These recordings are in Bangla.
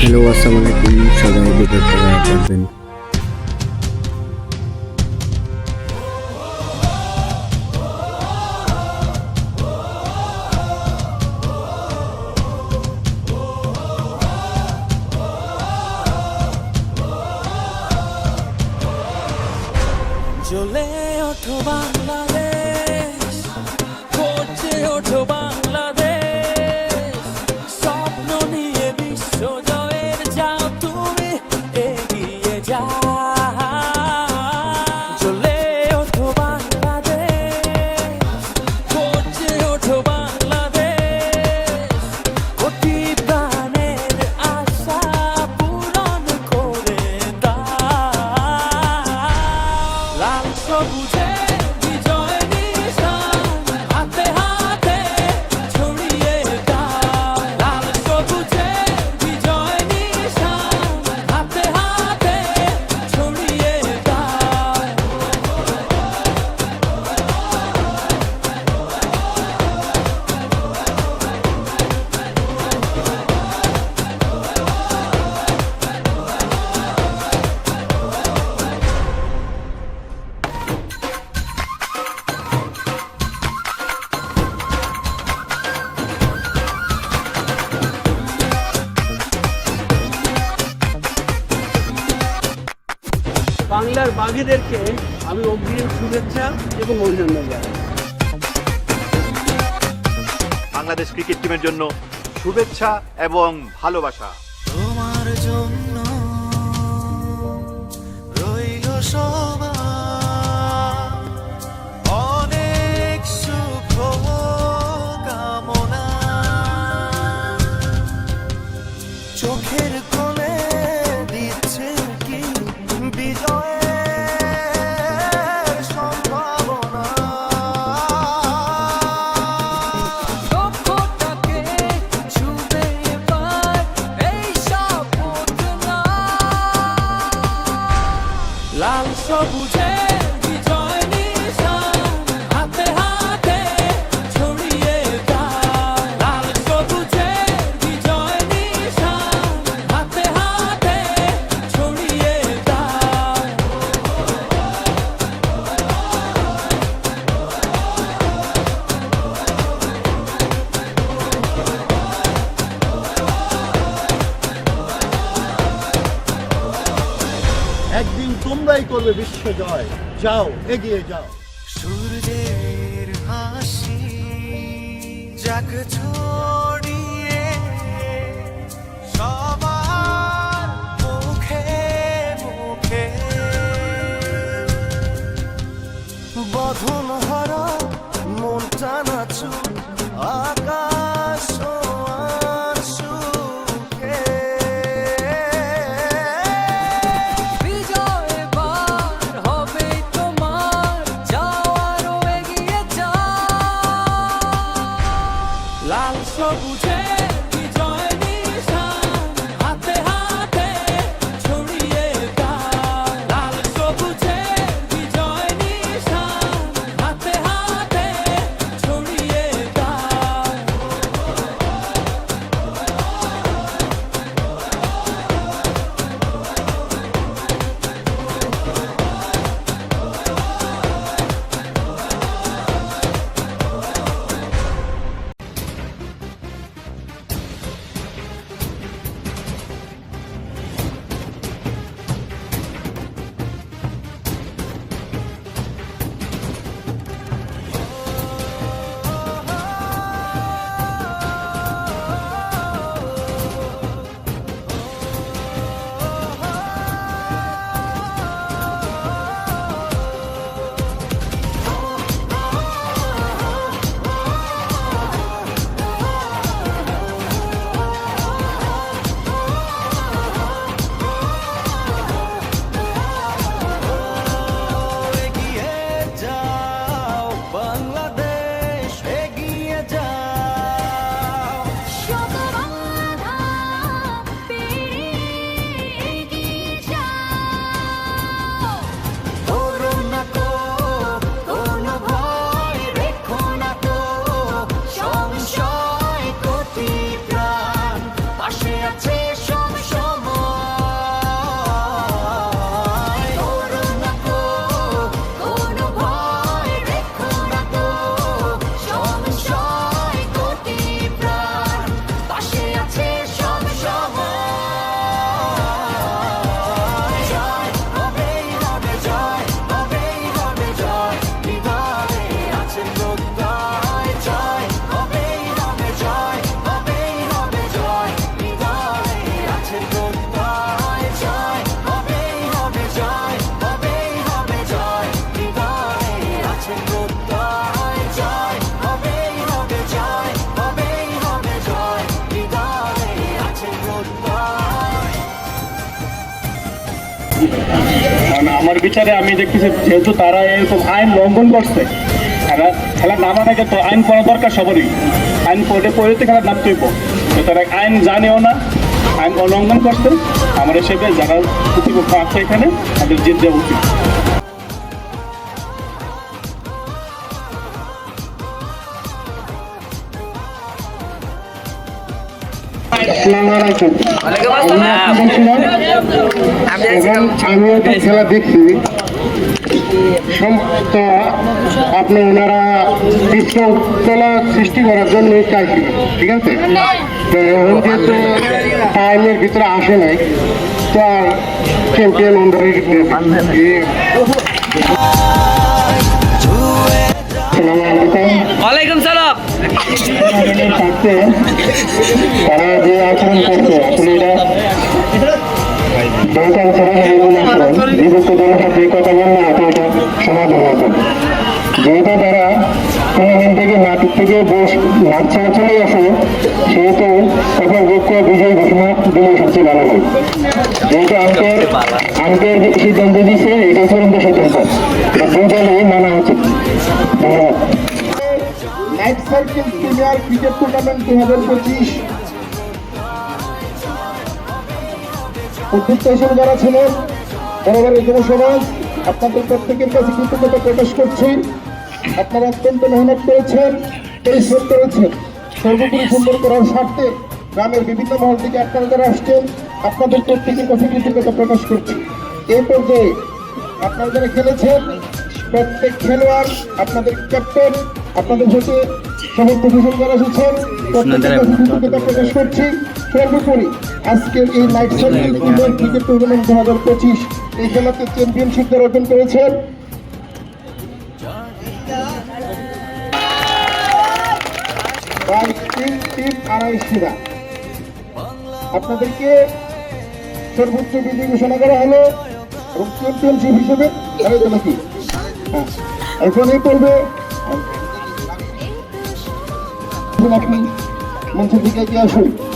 হ্যালো আসসালামু আলাইকুম সবাই বিপদ করবেন চলে ওঠো বাংলাদেশ করছে ওঠো বাংলাদেশ। বাঘেদেরকে আমি অগ্রিম শুভেচ্ছা এবং অভিনন্দন জানাই। বাংলাদেশ ক্রিকেট টিমের জন্য শুভেচ্ছা এবং ভালোবাসা। তোমার জন্য রইল সবা 抓不住 হবে বিশ্ব জয়। যাও এগিয়ে যাও। সূর্যের হাসি যাক কারণ আমার বিচারে আমি দেখতেছি যেহেতু তারা এরকম আইন লঙ্ঘন করছে খেলা খেলা নামার আগে তো আইন করা দরকার সবারই। আইন পড়ে পড়েতে খেলা নামতেই তো তারা আইন জানেও না, আইন অলঙ্ঘন করছে। আমার হিসেবে যারা প্রতিপক্ষ আছে এখানে, তাদের জিত দেওয়া উচিত আপনি ওনারা বিশৃঙ্খলা সৃষ্টি করার জন্য চাইছিল ঠিক আছে তো এখন যেহেতু টাইমের ভিতরে আসে নাই তো চ্যাম্পিয়ন ওনারাই আসসালামু ওয়ালাইকুম সালাম। থাকতে তারা যে আচরণ করছে আসলে এটা দরকার ছাড়া এমন আচরণ বিভক্ত সাথে এই কথা বললে হয়তো এটা সমাধান হতো যেহেতু তারা টুর্নামেন্ট থেকে মাঠ থেকে মাঠ ছেড়ে চলে গেছে সেহেতু তখন যোগ্য বিজয়ী ঘোষণা দিলে সবচেয়ে ভালো হয় যেহেতু আঙ্কের আঙ্কের যে সিদ্ধান্ত দিচ্ছে এটা চূড়ান্ত সিদ্ধান্ত দলই মানা উচিত ধন্যবাদ নাইট প্রিমিয়ার ক্রিকেট টুর্নামেন্ট দু হাজার পঁচিশ। উদ্যুক্ত হিসেবে যারা ছিলেন। যুব সমাজ আপনাদের প্রত্যেকের কাছে কৃতজ্ঞতা প্রকাশ করছি। আপনারা অত্যন্ত মেহনত করেছেন, পরিশ্রম করেছেন। সর্বোপরি সুন্দর করার স্বার্থে গ্রামের বিভিন্ন মহল থেকে আপনারা যারা আসছেন, আপনাদের প্রত্যেকের কাছে কৃতজ্ঞতা প্রকাশ করছি। এই পর্যায়ে আপনারা যারা খেলেছেন, প্রত্যেক খেলোয়াড় আপনাদের ক্যাপ্টেন আপনাদের সাথে সমস্ত এসেছেন কৃতজ্ঞতা প্রকাশ করছি। সর্বোপরি আজকের এই নাইট ইন্ডিয়ান ক্রিকেট টুর্নামেন্ট দু হাজার পঁচিশ এই খেলাতে চ্যাম্পিয়নশিপ অর্জন করেছেন। আপনাদেরকে সর্বোচ্চ বিজয়ী ঘোষণা করা হলো এবং চ্যাম্পিয়নশিপ হিসেবে হ্যাঁ এখন এই পর্বে আপনি মঞ্চের দিকে এগিয়ে আসুন।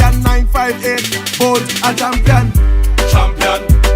Champion, 958 Bolt a. Champion, champion,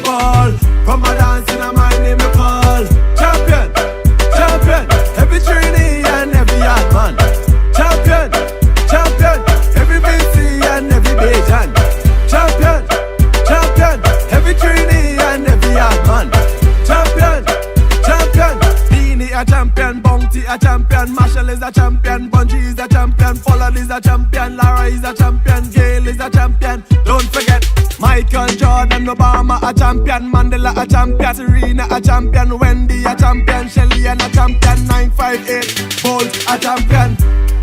football. Come a dance in my name we call. Champion, champion. Every trainee and every yard man. Champion, champion. Every BC and every Bajan. Champion, champion. Every trainee and every yard man. Champion, champion. Beanie a champion, Bounty a champion, Marshall is a champion, Bungie is a champion, Pollard is a champion, Lara is a champion, Gayle is a champion. Don't forget Michael Jordan, Obama a champion, Mandela a champion, Serena a champion, Wendy a champion, Shelly and a champion, 958 Bolt a. Champion.